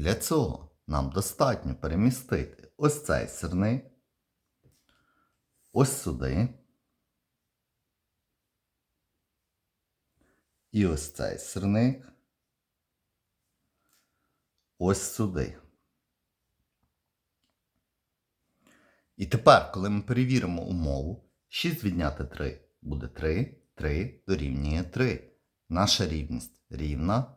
Для цього нам достатньо перемістити ось цей сирник, ось сюди. І ось цей сирник. Ось сюди. І тепер, коли ми перевіримо умову, 6 відняти 3 буде 3, 3 дорівнює 3. Наша рівність рівна,